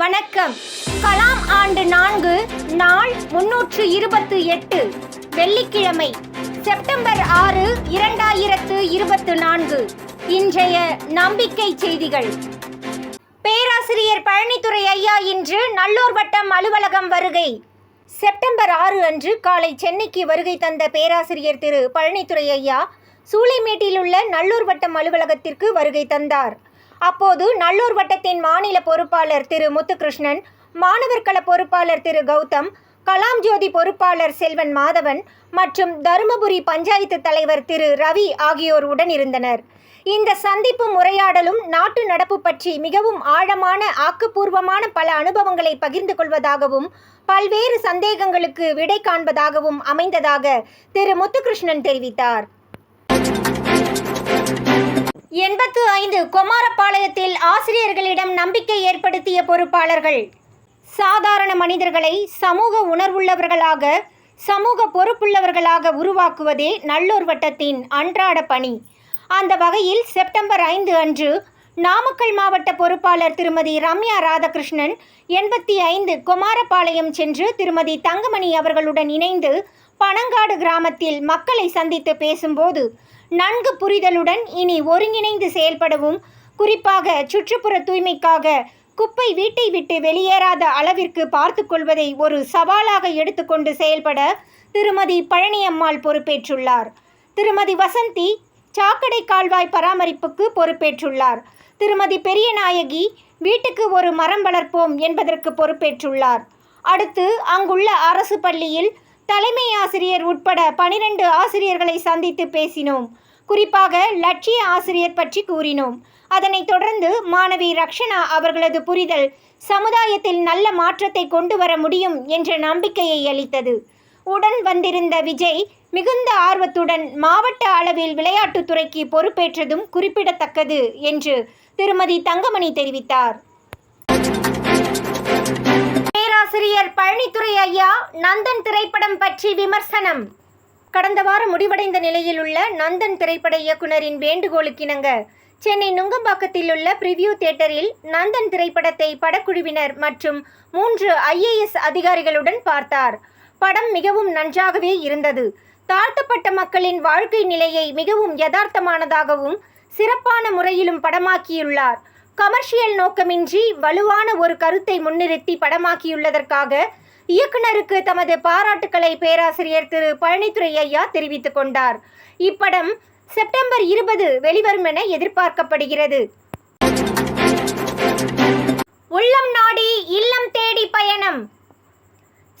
வணக்கம். கலாம் ஆண்டு நான்கு நாள் முன்னூற்று இருபத்து எட்டு வெள்ளிக்கிழமை செப்டம்பர் ஆறு இரண்டாயிரத்து இருபத்து நான்கு. இன்றைய நம்பிக்கை செய்திகள். பேராசிரியர் பழனித்துறை ஐயா இன்று நல்லூர் வட்டம் அலுவலகம் வருகை. செப்டம்பர் ஆறு அன்று காலை சென்னைக்கு வருகை தந்த பேராசிரியர் திரு பழனித்துறை ஐயா சூளைமேட்டில் உள்ள நல்லூர் வட்டம் அலுவலகத்திற்கு வருகை தந்தார். அப்போது நல்லூர் வட்டத்தின் மாநில பொறுப்பாளர் திரு முத்துகிருஷ்ணன் மாணவர் கள பொறுப்பாளர் திரு கௌதம் கலாம் ஜோதி பொறுப்பாளர் செல்வன் மாதவன் மற்றும் தருமபுரி பஞ்சாயத்து தலைவர் திரு ரவி ஆகியோர் உடன் இருந்தனர். இந்த சந்திப்பும் உரையாடலும் நாட்டு நடப்பு பற்றி மிகவும் ஆழமான ஆக்கப்பூர்வமான பல அனுபவங்களை பகிர்ந்து கொள்வதாகவும் பல்வேறு சந்தேகங்களுக்கு விடை காண்பதாகவும் அமைந்ததாக திரு முத்துகிருஷ்ணன் தெரிவித்தார். எண்பத்து ஐந்து குமாரபாளையத்தில் ஆசிரியர்களிடம் நம்பிக்கை ஏற்படுத்திய பொறுப்பாளர்கள். சாதாரண மனிதர்களை சமூக உணர்வுள்ளவர்களாக சமூக பொறுப்புள்ளவர்களாக உருவாக்குவதே நல்லூர் வட்டத்தின் அன்றாட பணி. அந்த வகையில் செப்டம்பர் ஐந்து அன்று நாமக்கல் மாவட்ட பொறுப்பாளர் திருமதி ரம்யா ராதாகிருஷ்ணன் எண்பத்தி ஐந்து குமாரபாளையம் சென்று திருமதி தங்கமணி அவர்களுடன் இணைந்து பனங்காடு கிராமத்தில் மக்களை சந்தித்து பேசும்போது நன்கு புரிதலுடன் இனி ஒருங்கிணைந்து செயல்படவும் குறிப்பாக சுற்றுப்புற தூய்மைக்காக குப்பை வீட்டை விட்டு வெளியேறாத அளவிற்கு பார்த்து கொள்வதை ஒரு சவாலாக எடுத்துக்கொண்டு செயல்பட திருமதி பழனியம்மாள் பொறுப்பேற்றுள்ளார். திருமதி வசந்தி சாக்கடை கால்வாய் பராமரிப்புக்கு பொறுப்பேற்றுள்ளார். திருமதி பெரியநாயகி வீட்டுக்கு ஒரு மரம் வளர்ப்போம் என்பதற்கு பொறுப்பேற்றுள்ளார். அடுத்து அங்குள்ள அரசு பள்ளியில் தலைமை ஆசிரியர் உட்பட பனிரெண்டு ஆசிரியர்களை சந்தித்து பேசினோம். குறிப்பாக லட்சிய ஆசிரியர் பற்றி கூறினோம். அதனைத் தொடர்ந்து மாணவி ரக்ஷனா அவர்களது புரிதல் சமுதாயத்தில் நல்ல மாற்றத்தை கொண்டு வர முடியும் என்ற நம்பிக்கையை அளித்தது. உடன் வந்திருந்த விஜய் மிகுந்த ஆர்வத்துடன் மாவட்ட அளவில் விளையாட்டுத்துறைக்கு பொறுப்பேற்றதும் குறிப்பிடத்தக்கது என்று திருமதி தங்கமணி தெரிவித்தார். பேராசிரியர் பழனித்துறை ஐயா நந்தன் திரைப்படம் பற்றி விமர்சனம். கடந்த வாரம் முடிவடைந்த நிலையில் உள்ள நந்தன் திரைப்பட இயக்குனரின் வேண்டுகோளுக்கிணங்க சென்னை நுங்கம்பாக்கத்தில் உள்ள பிரிவியூ தியேட்டரில் நந்தன் திரைப்படத்தை படக்குழுவினர் மற்றும் மூன்று ஐஏஎஸ் அதிகாரிகளுடன் பார்த்தார். படம் மிகவும் நன்றாகவே இருந்தது. தாழ்த்தப்பட்ட மக்களின் வாழ்க்கை நிலையை மிகவும் யதார்த்தமானதாகவும் சிறப்பான முறையிலும் படமாக்கியுள்ளார். கமர்ஷியல் நோக்கமின்றி வலுவான ஒரு கருத்தை முன்னிறுத்தி படமாக்கியுள்ளதற்காக இயக்குனருக்கு தமது பாராட்டுக்களை பேராசிரியர் திரு. பழனித்துறை ஐயா தெரிவித்துக் கொண்டார். இப்படம் செப்டம்பர் இருபது வெளிவரும் என எதிர்பார்க்கப்படுகிறது. உள்ளம் நாடி இல்லம் தேடி பயணம்.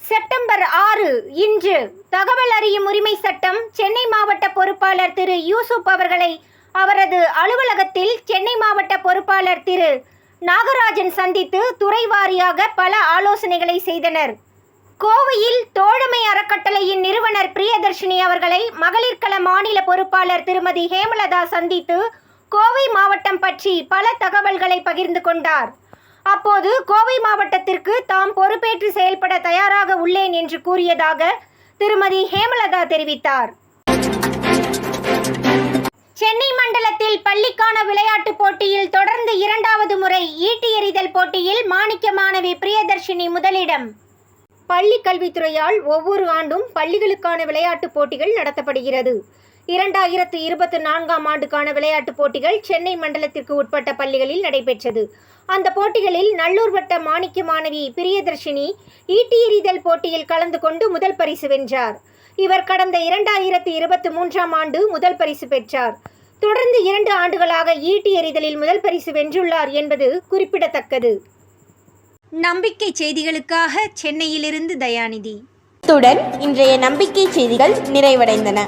செப்டம்பர் ஆறு இன்று. தகவல் அறியும் உரிமை சட்டம் சென்னை மாவட்ட பொறுப்பாளர் திரு யூசுப் அவர்களை அவரது அலுவலகத்தில் சென்னை மாவட்ட பொறுப்பாளர் திரு நாகராஜன் சந்தித்து துறை வாரியாக பல ஆலோசனைகளை செய்தனர். கோவையில் தோழமை அறக்கட்டளையின் நிறுவனர் பிரியதர்ஷினி அவர்களை மகளிர்கள மாநில பொறுப்பாளர் திருமதி ஹேமலதா சந்தித்து கோவை மாவட்டம் பற்றி பல தகவல்களை பகிர்ந்து கொண்டார். அப்போது கோவை மாவட்டத்திற்கு தாம் பொறுப்பேற்று செயல்பட தயாராக உள்ளேன் என்று கூறியதாக திருமதி ஹேமலதா தெரிவித்தார். சென்னை மண்டலத்தில் பள்ளிக்கான விளையாட்டுப் போட்டியில் தொடர்ந்து இரண்டாவது முறை ஈட்டி எறிதல் போட்டியில் மாணிக்க மாணவி பிரியதர்ஷினி முதலிடம். பள்ளி கல்வித்துறையால் ஒவ்வொரு ஆண்டும் பள்ளிகளுக்கான விளையாட்டுப் போட்டிகள் நடத்தப்படுகிறது. இரண்டாயிரத்து இருபத்தி நான்காம் ஆண்டுக்கான விளையாட்டுப் போட்டிகள் சென்னை மண்டலத்திற்கு உட்பட்ட பள்ளிகளில் நடைபெற்றது. அந்த போட்டிகளில் நல்லூர் வட்ட மாணிக்க மாணவி பிரியதர்ஷினி ஈட்டி எறிதல் போட்டியில் கலந்து கொண்டு முதல் பரிசு வென்றார். இவர் கடந்த இரண்டாயிரத்து இருபத்தி மூன்றாம் ஆண்டு முதல் பரிசு பெற்றார். தொடர்ந்து இரண்டு ஆண்டுகளாக ஈட்டி எறிதலில் முதல் பரிசு வென்றுள்ளார் என்பது குறிப்பிடத்தக்கது. நம்பிக்கை செய்திகளுக்காக சென்னையிலிருந்து தயாநிதி. இத்துடன் இன்றைய நம்பிக்கை செய்திகள் நிறைவடைந்தன.